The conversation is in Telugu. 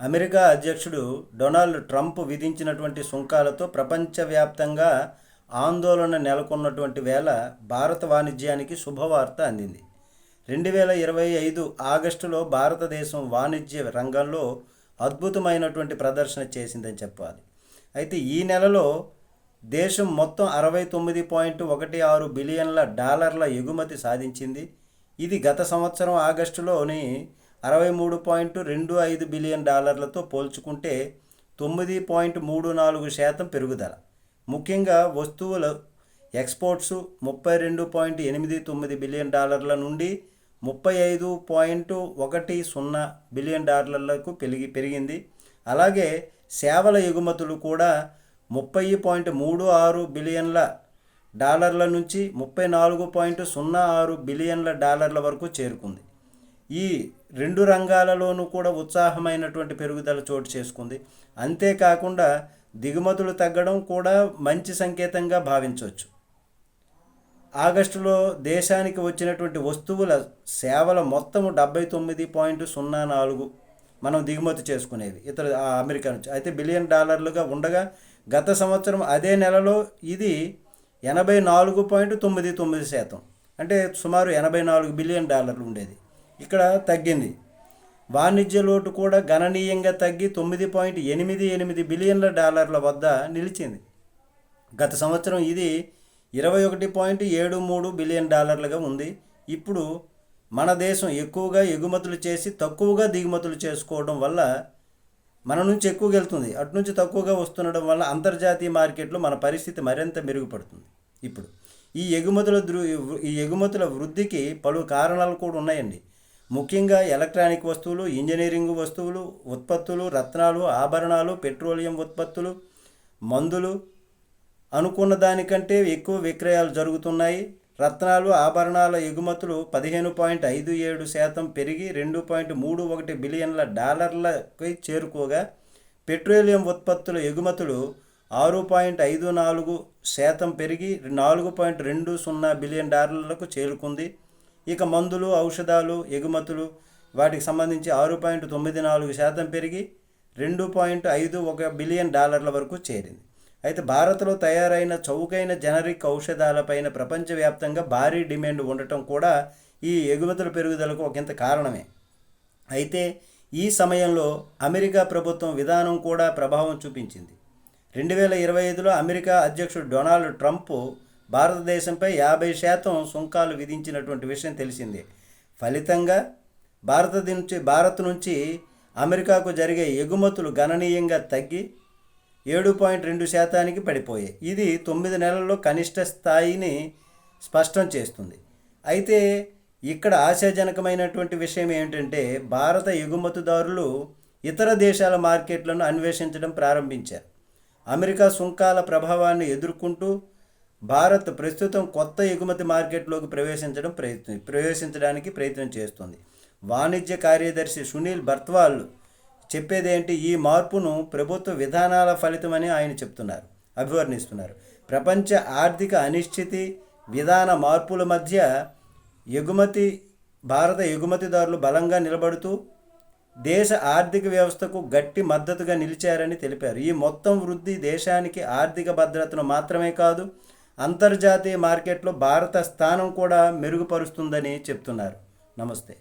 అమెరికా అధ్యక్షుడు డొనాల్డ్ ట్రంప్ విధించినటువంటి సుంకాలతో ప్రపంచవ్యాప్తంగా ఆందోళన నెలకొన్నటువంటి వేళ భారత వాణిజ్యానికి శుభవార్త అందింది. రెండు వేల ఇరవై ఐదు ఆగస్టులో భారతదేశం వాణిజ్య రంగంలో అద్భుతమైనటువంటి ప్రదర్శన చేసిందని చెప్పాలి. అయితే ఈ నెలలో దేశం మొత్తం అరవై తొమ్మిది పాయింట్ ఒకటి ఆరు బిలియన్ల డాలర్ల ఎగుమతి సాధించింది. ఇది గత సంవత్సరం ఆగస్టులోని అరవై మూడు పాయింట్ రెండు ఐదు బిలియన్ డాలర్లతో పోల్చుకుంటే తొమ్మిది పాయింట్ మూడు నాలుగు శాతం పెరుగుదల. ముఖ్యంగా వస్తువుల ఎక్స్పోర్ట్స్ ముప్పై రెండు పాయింట్ ఎనిమిది తొమ్మిది బిలియన్ డాలర్ల నుండి ముప్పై ఐదు పాయింట్ ఒకటి సున్నా బిలియన్ డాలర్లకు పెరిగి పెరిగింది. అలాగే సేవల ఎగుమతులు కూడా ముప్పై పాయింట్ మూడు ఆరు బిలియన్ల డాలర్ల నుంచి ముప్పై నాలుగు పాయింట్ సున్నా ఆరు బిలియన్ల డాలర్ల వరకు చేరుకుంది. ఈ రెండు రంగాలలోనూ కూడా ఉత్సాహమైనటువంటి పెరుగుదల చోటు చేసుకుంది. అంతేకాకుండా దిగుమతులు తగ్గడం కూడా మంచి సంకేతంగా భావించవచ్చు. ఆగస్టులో దేశానికి వచ్చినటువంటి వస్తువుల సేవల మొత్తము డెబ్బై తొమ్మిది పాయింట్ సున్నా నాలుగు మనం దిగుమతి చేసుకునేవి ఇతర అమెరికా నుంచి. అయితే బిలియన్ డాలర్లుగా ఉండగా గత సంవత్సరం అదే నెలలో ఇది ఎనభై నాలుగు పాయింట్ తొమ్మిది తొమ్మిది శాతం. అంటే సుమారు ఎనభై నాలుగు బిలియన్ డాలర్లు ఉండేది. ఇక్కడ తగ్గింది. వాణిజ్య లోటు కూడా గణనీయంగా తగ్గి తొమ్మిది పాయింట్ ఎనిమిది ఎనిమిది బిలియన్ల డాలర్ల వద్ద నిలిచింది. గత సంవత్సరం ఇది ఇరవై ఒకటి పాయింట్ ఏడు మూడు బిలియన్ డాలర్లుగా ఉంది. ఇప్పుడు మన దేశం ఎక్కువగా ఎగుమతులు చేసి తక్కువగా దిగుమతులు చేసుకోవడం వల్ల మన నుంచి ఎక్కువగా వెళ్తుంది. అటు నుంచి తక్కువగా వస్తుండడం వల్ల అంతర్జాతీయ మార్కెట్లో మన పరిస్థితి మరింత మెరుగుపడుతుంది. ఇప్పుడు ఈ ఎగుమతుల దృ ఈ ఎగుమతుల వృద్ధికి పలు కారణాలు కూడా ఉన్నాయండి. ముఖ్యంగా ఎలక్ట్రానిక్ వస్తువులు ఇంజనీరింగ్ వస్తువులు ఉత్పత్తులు రత్నాలు ఆభరణాలు పెట్రోలియం ఉత్పత్తులు మందులు అనుకున్న దానికంటే ఎక్కువ విక్రయాలు జరుగుతున్నాయి. రత్నాలు ఆభరణాల ఎగుమతులు పదిహేను పాయింట్ ఐదు ఏడు శాతం పెరిగి రెండు పాయింట్ మూడు ఒకటి బిలియన్ల డాలర్లకి చేరుకోగా పెట్రోలియం ఉత్పత్తుల ఎగుమతులు ఆరు పాయింట్ ఐదు నాలుగు శాతం పెరిగి నాలుగు పాయింట్ రెండు సున్నా బిలియన్ డాలర్లకు చేరుకుంది. ఇక మందులు ఔషధాలు ఎగుమతులు వాటికి సంబంధించి ఆరు పాయింట్ తొమ్మిది నాలుగు శాతం పెరిగి రెండు పాయింట్ ఐదు ఒక బిలియన్ డాలర్ల వరకు చేరింది. అయితే భారత్లో తయారైన చౌకైన జనరిక్ ఔషధాలపైన ప్రపంచవ్యాప్తంగా భారీ డిమాండ్ ఉండటం కూడా ఈ ఎగుమతుల పెరుగుదలకు ఒకంత కారణమే. అయితే ఈ సమయంలో అమెరికా ప్రభుత్వం విధానం కూడా ప్రభావం చూపించింది. రెండు వేల ఇరవై ఐదులో అమెరికా అధ్యక్షుడు డొనాల్డ్ ట్రంప్ భారతదేశంపై యాభై శాతం సుంకాలు విధించినటువంటి విషయం తెలిసిందే. ఫలితంగా భారత నుంచి భారత్ నుంచి అమెరికాకు జరిగే ఎగుమతులు గణనీయంగా తగ్గి ఏడు పాయింట్ రెండు శాతానికి పడిపోయాయి. ఇది తొమ్మిది నెలల్లో కనిష్ట స్థాయిని స్పష్టం చేస్తుంది. అయితే ఇక్కడ ఆశాజనకమైనటువంటి విషయం ఏమిటంటే భారత ఎగుమతిదారులు ఇతర దేశాల మార్కెట్లను అన్వేషించడం ప్రారంభించారు. అమెరికా సుంకాల ప్రభావాన్ని ఎదుర్కొంటూ భారత్ ప్రస్తుతం కొత్త ఎగుమతి మార్కెట్లోకి ప్రవేశించడం ప్రయత్నం ప్రవేశించడానికి ప్రయత్నం చేస్తుంది. వాణిజ్య కార్యదర్శి సునీల్ బర్త్వాల్ చెప్పేదేంటి? ఈ మార్పును ప్రభుత్వ విధానాల ఫలితమని ఆయన చెప్తున్నారు అభివర్ణిస్తున్నారు. ప్రపంచ ఆర్థిక అనిశ్చితి విధాన మార్పుల మధ్య ఎగుమతి భారత ఎగుమతిదారులు బలంగా నిలబడుతూ దేశ ఆర్థిక వ్యవస్థకు గట్టి మద్దతుగా నిలిచారని తెలిపారు. ఈ మొత్తం వృద్ధి దేశానికి ఆర్థిక భద్రతను మాత్రమే కాదు అంతర్జాతీయ మార్కెట్లో భారత స్థానం కూడా మెరుగుపరుస్తుందని చెప్తున్నారు. నమస్తే.